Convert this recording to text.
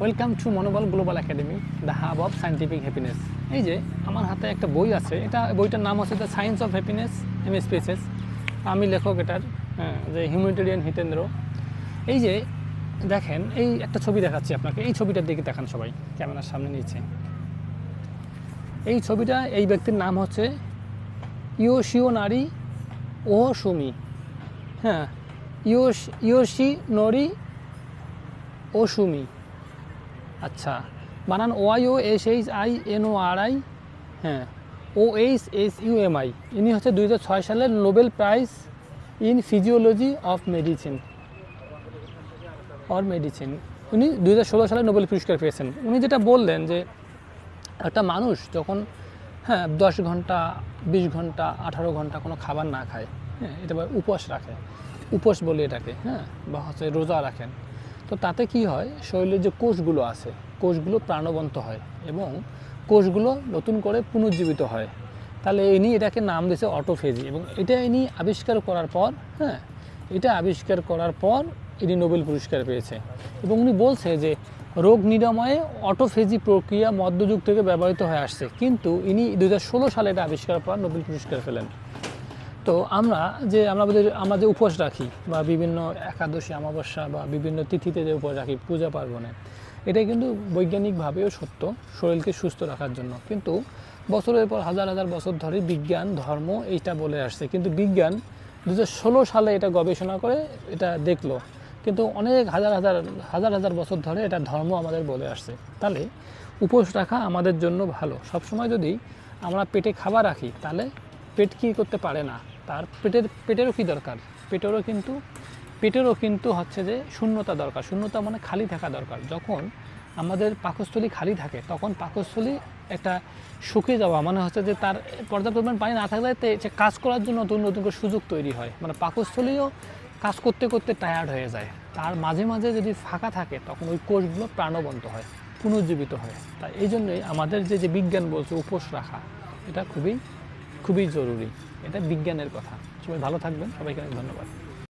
Welcome to Monobal global academy the hub of scientific happiness এই যে, আমার হাতে একটা বই আছে। এটা বইটার নাম হচ্ছে the science of happiness M S পেসেস আমি লেখক এটার যে হিউম্যানিটেরিয়ান হিতেন্দ্র। এই যে, দেখেন, এই একটা ছবি দেখাচ্ছি আপনাকে। এই ছবিটার দিকে দেখান সবাই, ক্যামেরার সামনে নিচে। এই ছবিটা, এই ব্যক্তির নাম হচ্ছে ইয়োশিও নারী ও সুমি হ্যাঁ ইয়োশ ইয়োশি নরি ও সুমি আচ্ছা। বানান Y O S H I N O R I হ্যাঁ O H S U M I. ইনি হচ্ছে দুই ছয় সালের Nobel prize in physiology of medicine. Or medicine. উনি দু হাজার ষোলো সালে নোবেল পুরস্কার পেয়েছেন। উনি যেটা বললেন যে একটা মানুষ যখন হ্যাঁ দশ ঘণ্টা, বিশ ঘণ্টা, আঠারো ঘণ্টা কোনো খাবার না খায় হ্যাঁ এটা উপোস রাখে। উপোস বলে এটাকে হ্যাঁ বা হচ্ছে রোজা রাখেন। তো তাতে কি হয়? শরীরের যে কোষগুলো আছে, কোষগুলো প্রাণবন্ত হয় এবং কোষগুলো নতুন করে পুনর্জীবিত হয়। তাহলে ইনি এটাকে নাম দিয়েছে অটোফেজি এবং এটা ইনি আবিষ্কার করার পর হ্যাঁ এটা আবিষ্কার করার পর ইনি নোবেল পুরস্কার পেয়েছে এবং উনি বলছে যে রোগ নিরাময়ে অটোফেজি প্রক্রিয়া মধ্যযুগ থেকে ব্যবহৃত হয়ে আসছে। কিন্তু ইনি দু হাজার ষোলো সালে এটা আবিষ্কার পর নোবেল পুরস্কার পেলেন। তো আমরা যে আমরা আমাদের, আমরা যে উপোস রাখি বা বিভিন্ন একাদশী, অমাবস্যা বা বিভিন্ন তিথিতে যে উপোস রাখি, পূজা পার্বণে এটা কিন্তু বৈজ্ঞানিকভাবেও সত্য শরীরকে সুস্থ রাখার জন্য। কিন্তু বছরের পর হাজার হাজার বছর ধরে বিজ্ঞান, ধর্ম এইটা বলে আসছে। কিন্তু বিজ্ঞান দু হাজার ষোলো সালে এটা গবেষণা করে এটা দেখল। কিন্তু অনেক হাজার হাজার হাজার হাজার বছর ধরে এটা ধর্ম আমাদের বলে আসছে। তাহলে উপোস রাখা আমাদের জন্য ভালো। সবসময় যদি আমরা পেটে খাবার রাখি, তাহলে পেট কী করতে পারে না? তার পেটের, পেটেরও কী দরকার? পেটেরও কিন্তু পেটেরও কিন্তু হচ্ছে যে শূন্যতা দরকার। শূন্যতা মানে খালি থাকা দরকার। যখন আমাদের পাকস্থলী খালি থাকে, তখন পাকস্থলী একটা শুকিয়ে যাওয়া মানে হচ্ছে যে তার পর্যাপ্ত পরিমাণ পানি না থাকলে সে কাজ করার জন্য নতুন নতুন করে সুযোগ তৈরি হয়। মানে পাকস্থলীও কাজ করতে করতে টায়ার্ড হয়ে যায়। তার মাঝে মাঝে যদি ফাঁকা থাকে, তখন ওই কোষগুলো প্রাণবন্ত হয়, পুনর্জীবিত হয়। তাই এই জন্যই আমাদের যে যে বিজ্ঞান বলছে, উপোস রাখা, এটা খুবই খুবই জরুরি। এটা বিজ্ঞানের কথা। সবাই ভালো থাকবেন। সবাইকে অনেক ধন্যবাদ।